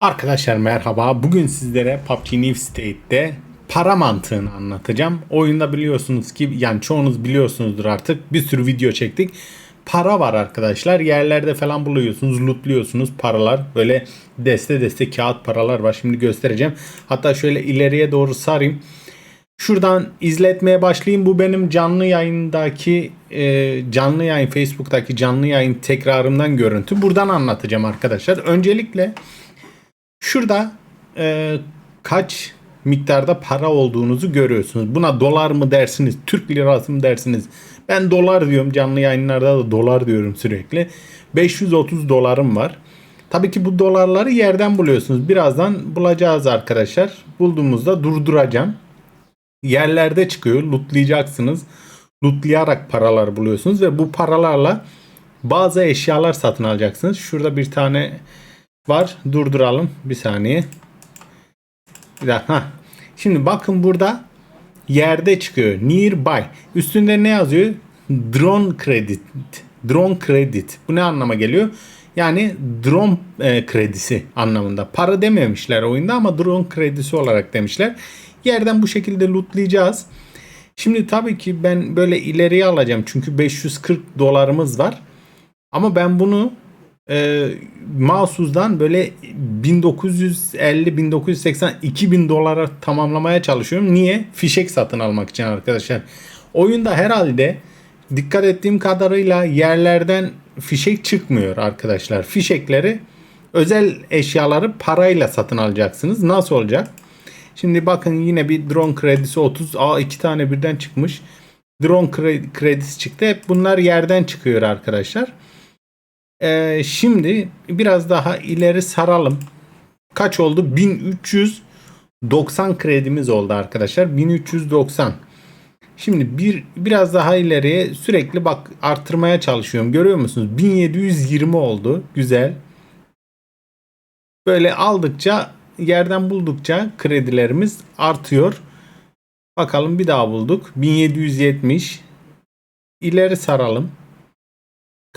Arkadaşlar merhaba. Bugün sizlere PUBG New State'de para mantığını anlatacağım. Oyunda biliyorsunuz ki yani çoğunuz biliyorsunuzdur artık bir sürü video çektik. Para var arkadaşlar. Yerlerde falan buluyorsunuz, lootluyorsunuz paralar. Böyle deste deste kağıt paralar var. Şimdi göstereceğim. Hatta şöyle ileriye doğru sarayım. Şuradan izletmeye başlayayım. Bu benim canlı yayındaki e, canlı yayın Facebook'taki canlı yayın tekrarımdan görüntü. Buradan anlatacağım arkadaşlar. Öncelikle Şurada e, kaç miktarda para olduğunuzu görüyorsunuz. Buna dolar mı dersiniz, Türk lirası mı dersiniz? Ben dolar diyorum canlı yayınlarda da dolar diyorum sürekli. 530 dolarım var. Tabii ki bu dolarları yerden buluyorsunuz. Birazdan bulacağız arkadaşlar. Bulduğumuzda durduracağım. Yerlerde çıkıyor. Lootlayacaksınız. Lootlayarak paralar buluyorsunuz ve bu paralarla bazı eşyalar satın alacaksınız. Şurada bir tane var. Durduralım. Bir saniye. Bir daha. Heh. Şimdi bakın burada yerde çıkıyor. Nearby. Üstünde ne yazıyor? Drone credit. Drone credit. Bu ne anlama geliyor? Yani drone e, kredisi anlamında. Para dememişler oyunda ama drone kredisi olarak demişler. Yerden bu şekilde lootlayacağız. Şimdi tabii ki ben böyle ileriye alacağım. Çünkü 540 dolarımız var. Ama ben bunu e, Mahsus'dan böyle 1950, 1980, 2000 dolara tamamlamaya çalışıyorum. Niye? Fişek satın almak için arkadaşlar. Oyunda herhalde dikkat ettiğim kadarıyla yerlerden fişek çıkmıyor arkadaşlar. Fişekleri özel eşyaları parayla satın alacaksınız. Nasıl olacak? Şimdi bakın yine bir drone kredisi 30. Aa iki tane birden çıkmış. Drone kredisi çıktı. Hep bunlar yerden çıkıyor arkadaşlar. Ee, şimdi biraz daha ileri saralım. Kaç oldu? 1390 kredimiz oldu arkadaşlar. 1390. Şimdi bir biraz daha ileriye sürekli bak arttırmaya çalışıyorum. Görüyor musunuz? 1720 oldu. Güzel. Böyle aldıkça yerden buldukça kredilerimiz artıyor. Bakalım bir daha bulduk. 1770. İleri saralım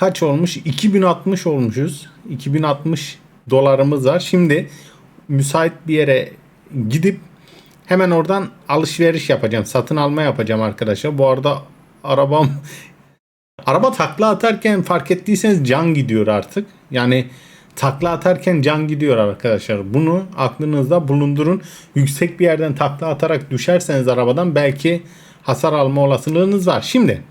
kaç olmuş? 2060 olmuşuz. 2060 dolarımız var. Şimdi müsait bir yere gidip hemen oradan alışveriş yapacağım. Satın alma yapacağım arkadaşlar. Bu arada arabam araba takla atarken fark ettiyseniz can gidiyor artık. Yani takla atarken can gidiyor arkadaşlar. Bunu aklınızda bulundurun. Yüksek bir yerden takla atarak düşerseniz arabadan belki hasar alma olasılığınız var. Şimdi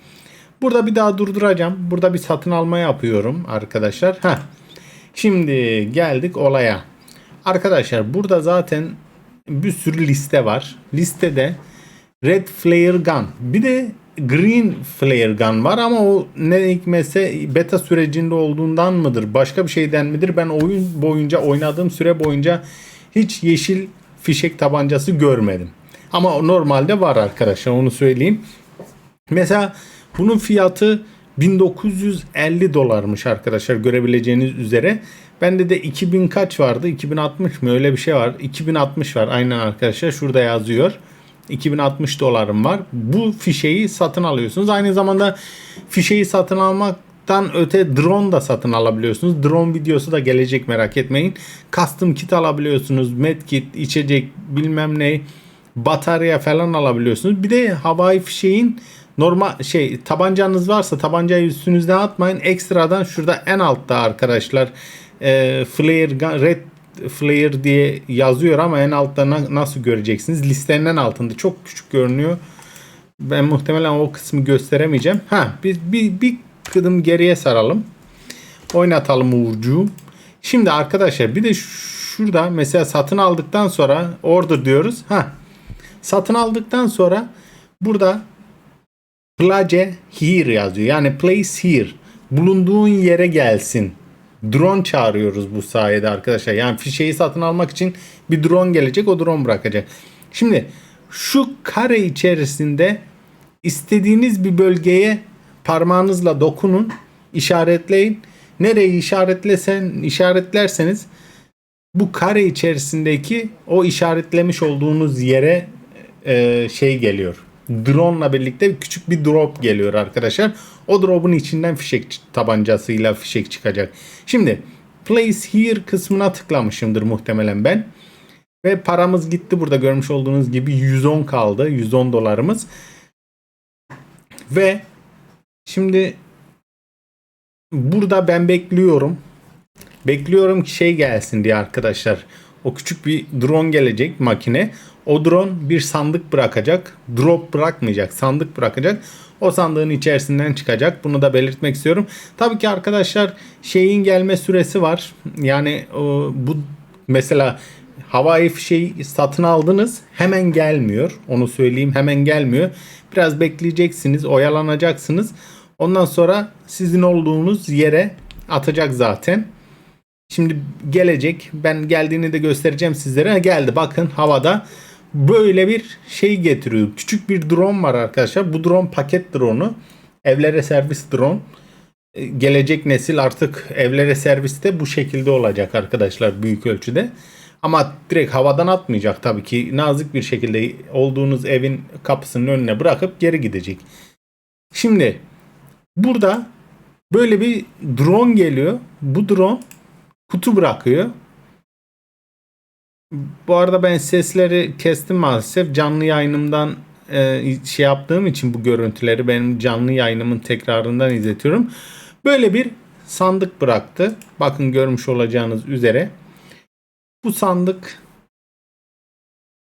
Burada bir daha durduracağım. Burada bir satın alma yapıyorum arkadaşlar. Heh. Şimdi geldik olaya. Arkadaşlar burada zaten bir sürü liste var. Listede Red Flare Gun bir de Green Flare Gun var ama o ne hikmetse beta sürecinde olduğundan mıdır başka bir şeyden midir ben oyun boyunca oynadığım süre boyunca hiç yeşil fişek tabancası görmedim. Ama normalde var arkadaşlar onu söyleyeyim. Mesela bunun fiyatı 1950 dolarmış arkadaşlar görebileceğiniz üzere. Bende de 2000 kaç vardı? 2060 mı? Öyle bir şey var. 2060 var aynen arkadaşlar. Şurada yazıyor. 2060 dolarım var. Bu fişeyi satın alıyorsunuz. Aynı zamanda fişeyi satın almaktan öte drone da satın alabiliyorsunuz. Drone videosu da gelecek merak etmeyin. Custom kit alabiliyorsunuz. Medkit, içecek bilmem ne batarya falan alabiliyorsunuz. Bir de havai fişeğin normal şey tabancanız varsa tabancayı üstünüzden atmayın. Ekstradan şurada en altta arkadaşlar e, flare red flare diye yazıyor ama en altta na, nasıl göreceksiniz? Listenin en altında çok küçük görünüyor. Ben muhtemelen o kısmı gösteremeyeceğim. Ha bir, bir, bir kıdım geriye saralım. Oynatalım Uğurcuğum. Şimdi arkadaşlar bir de şurada mesela satın aldıktan sonra order diyoruz. Ha satın aldıktan sonra burada Place here yazıyor. Yani place here. Bulunduğun yere gelsin. Drone çağırıyoruz bu sayede arkadaşlar. Yani fişeyi satın almak için bir drone gelecek o drone bırakacak. Şimdi şu kare içerisinde istediğiniz bir bölgeye parmağınızla dokunun, işaretleyin. Nereyi işaretlesen, işaretlerseniz bu kare içerisindeki o işaretlemiş olduğunuz yere e, şey geliyor drone ile birlikte küçük bir drop geliyor arkadaşlar. O drop'un içinden fişek tabancasıyla fişek çıkacak. Şimdi place here kısmına tıklamışımdır muhtemelen ben. Ve paramız gitti burada görmüş olduğunuz gibi 110 kaldı. 110 dolarımız. Ve şimdi burada ben bekliyorum. Bekliyorum ki şey gelsin diye arkadaşlar. O küçük bir drone gelecek makine. O drone bir sandık bırakacak. Drop bırakmayacak. Sandık bırakacak. O sandığın içerisinden çıkacak. Bunu da belirtmek istiyorum. Tabii ki arkadaşlar şeyin gelme süresi var. Yani o, bu mesela havai fişeği satın aldınız. Hemen gelmiyor. Onu söyleyeyim hemen gelmiyor. Biraz bekleyeceksiniz. Oyalanacaksınız. Ondan sonra sizin olduğunuz yere atacak zaten. Şimdi gelecek. Ben geldiğini de göstereceğim sizlere. Geldi bakın havada. Böyle bir şey getiriyor. Küçük bir drone var arkadaşlar. Bu drone paket drone'u. Evlere servis drone. E, Gelecek nesil artık evlere serviste bu şekilde olacak arkadaşlar büyük ölçüde. Ama direkt havadan atmayacak tabii ki. Nazik bir şekilde olduğunuz evin kapısının önüne bırakıp geri gidecek. Şimdi burada böyle bir drone geliyor. Bu drone kutu bırakıyor. Bu arada ben sesleri kestim maalesef. Canlı yayınımdan e, şey yaptığım için bu görüntüleri benim canlı yayınımın tekrarından izletiyorum. Böyle bir sandık bıraktı. Bakın görmüş olacağınız üzere. Bu sandık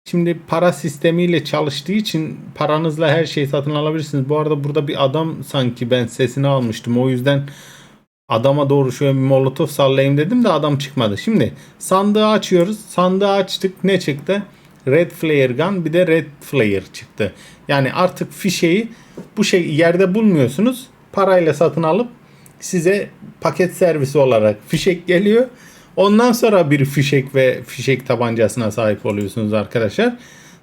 şimdi para sistemiyle çalıştığı için paranızla her şeyi satın alabilirsiniz. Bu arada burada bir adam sanki ben sesini almıştım. O yüzden adama doğru şöyle bir molotof sallayayım dedim de adam çıkmadı. Şimdi sandığı açıyoruz. Sandığı açtık. Ne çıktı? Red Flare Gun bir de Red Flare çıktı. Yani artık fişeği bu şey yerde bulmuyorsunuz. Parayla satın alıp size paket servisi olarak fişek geliyor. Ondan sonra bir fişek ve fişek tabancasına sahip oluyorsunuz arkadaşlar.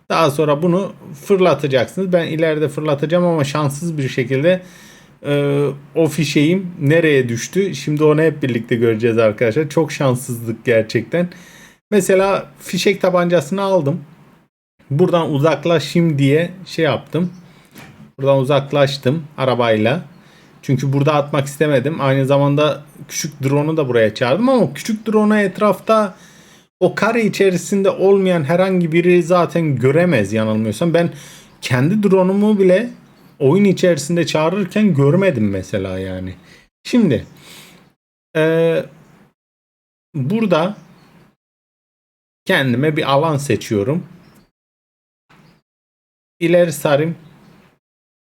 Daha sonra bunu fırlatacaksınız. Ben ileride fırlatacağım ama şanssız bir şekilde e, o fişeğim nereye düştü? Şimdi onu hep birlikte göreceğiz arkadaşlar. Çok şanssızlık gerçekten. Mesela fişek tabancasını aldım. Buradan uzaklaşayım diye şey yaptım. Buradan uzaklaştım arabayla. Çünkü burada atmak istemedim. Aynı zamanda küçük drone'u da buraya çağırdım ama küçük drone'u etrafta o kare içerisinde olmayan herhangi biri zaten göremez yanılmıyorsam. Ben kendi drone'umu bile oyun içerisinde çağırırken görmedim mesela yani. Şimdi eee, burada kendime bir alan seçiyorum. İleri sarayım.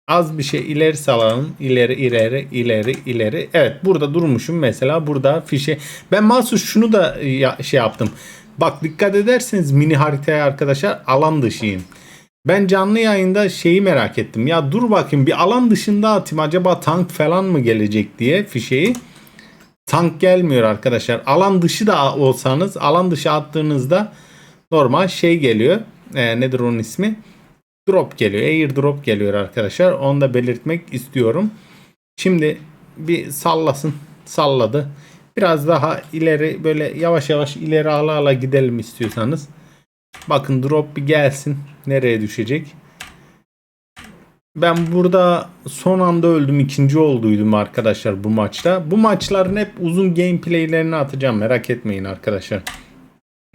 Az bir şey ileri salalım. İleri ileri ileri ileri. Evet burada durmuşum mesela burada fişe. Ben mahsus şunu da ya- şey yaptım. Bak dikkat ederseniz mini haritaya arkadaşlar alan dışıyım. Ben canlı yayında şeyi merak ettim. Ya dur bakayım bir alan dışında atayım acaba tank falan mı gelecek diye fişeyi. Tank gelmiyor arkadaşlar. Alan dışı da olsanız alan dışı attığınızda normal şey geliyor. Ee, nedir onun ismi? Drop geliyor. Air drop geliyor arkadaşlar. Onu da belirtmek istiyorum. Şimdi bir sallasın. Salladı. Biraz daha ileri böyle yavaş yavaş ileri ala ala gidelim istiyorsanız. Bakın drop bir gelsin. Nereye düşecek? Ben burada son anda öldüm. ikinci olduydum arkadaşlar bu maçta. Bu maçların hep uzun gameplaylerini atacağım. Merak etmeyin arkadaşlar.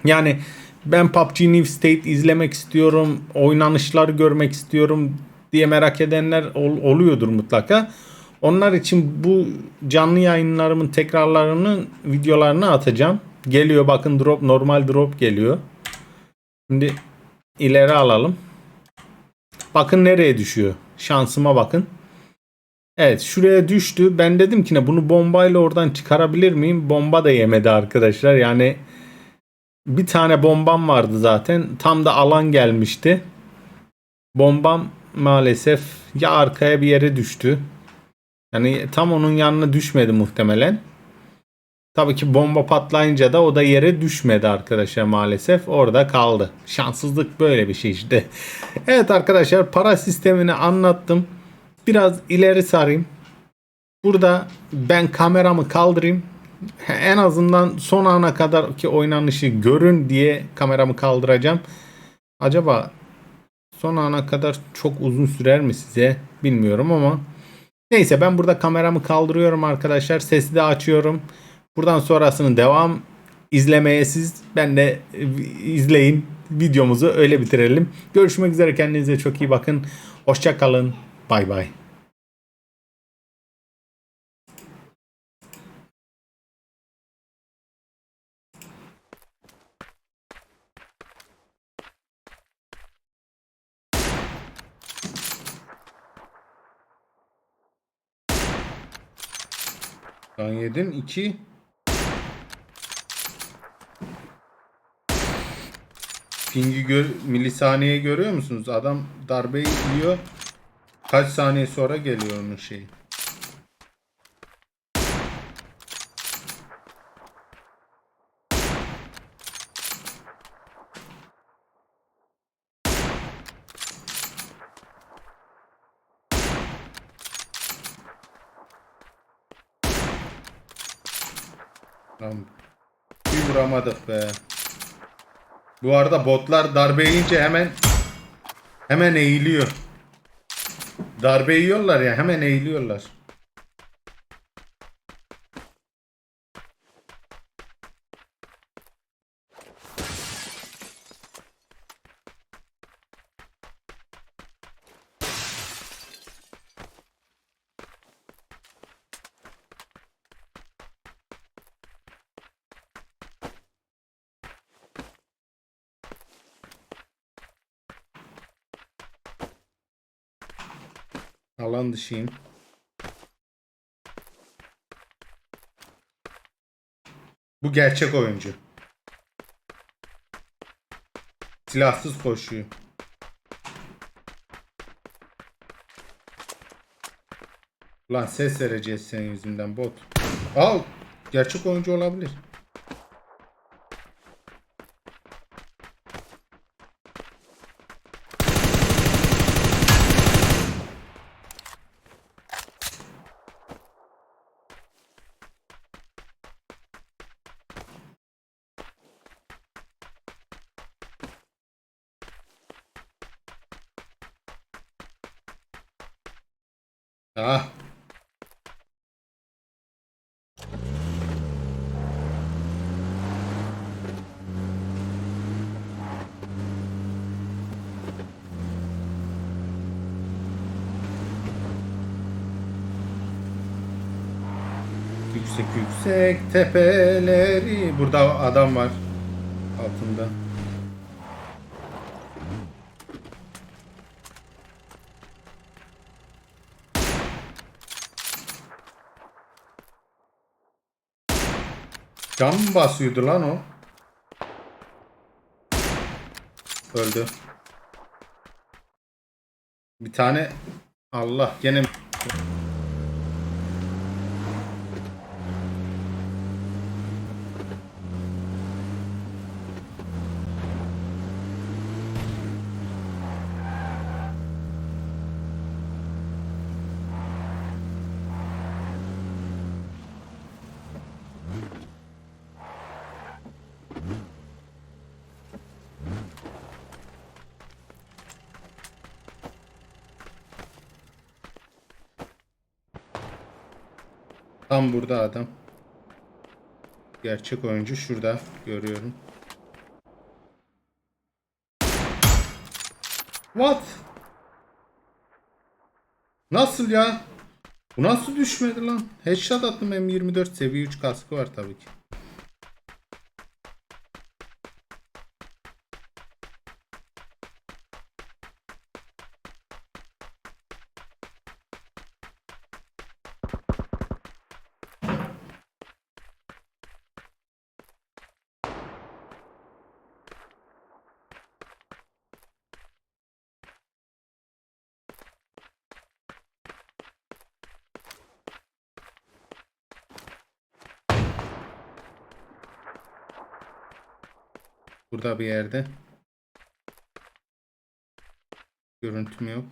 Yani ben PUBG New State izlemek istiyorum. Oynanışları görmek istiyorum diye merak edenler ol- oluyordur mutlaka. Onlar için bu canlı yayınlarımın tekrarlarının videolarını atacağım. Geliyor bakın drop normal drop geliyor. Şimdi ileri alalım. Bakın nereye düşüyor. Şansıma bakın. Evet şuraya düştü. Ben dedim ki ne bunu bombayla oradan çıkarabilir miyim? Bomba da yemedi arkadaşlar. Yani bir tane bombam vardı zaten. Tam da alan gelmişti. Bombam maalesef ya arkaya bir yere düştü. Yani tam onun yanına düşmedi muhtemelen. Tabii ki bomba patlayınca da o da yere düşmedi arkadaşlar maalesef. Orada kaldı. Şanssızlık böyle bir şey işte. Evet arkadaşlar para sistemini anlattım. Biraz ileri sarayım. Burada ben kameramı kaldırayım. En azından son ana kadar ki oynanışı görün diye kameramı kaldıracağım. Acaba son ana kadar çok uzun sürer mi size bilmiyorum ama neyse ben burada kameramı kaldırıyorum arkadaşlar. Sesi de açıyorum. Buradan sonrasını devam izlemeye siz ben de e, izleyin videomuzu öyle bitirelim. Görüşmek üzere kendinize çok iyi bakın. Hoşça kalın. Bay bay. Sen yedin 2 Pingi gör, milisaniye görüyor musunuz? Adam darbeyi yiyor. Kaç saniye sonra geliyor onun şeyi. Lan bir vuramadık be. Bu arada botlar darbe yiyince hemen hemen eğiliyor. Darbe yiyorlar ya hemen eğiliyorlar. Alan dışıyım. Bu gerçek oyuncu. Silahsız koşuyor. Lan ses vereceğiz senin yüzünden bot. Al. Gerçek oyuncu olabilir. Ah. Yüksek yüksek tepeleri. Burada adam var. Altında. Cam mı basıyordu lan o? Öldü. Bir tane Allah gene tam burada adam. Gerçek oyuncu şurada görüyorum. What? Nasıl ya? Bu nasıl düşmedi lan? Headshot attım M24 seviye 3 kaskı var tabii ki. Burada bir yerde. Görüntüm yok.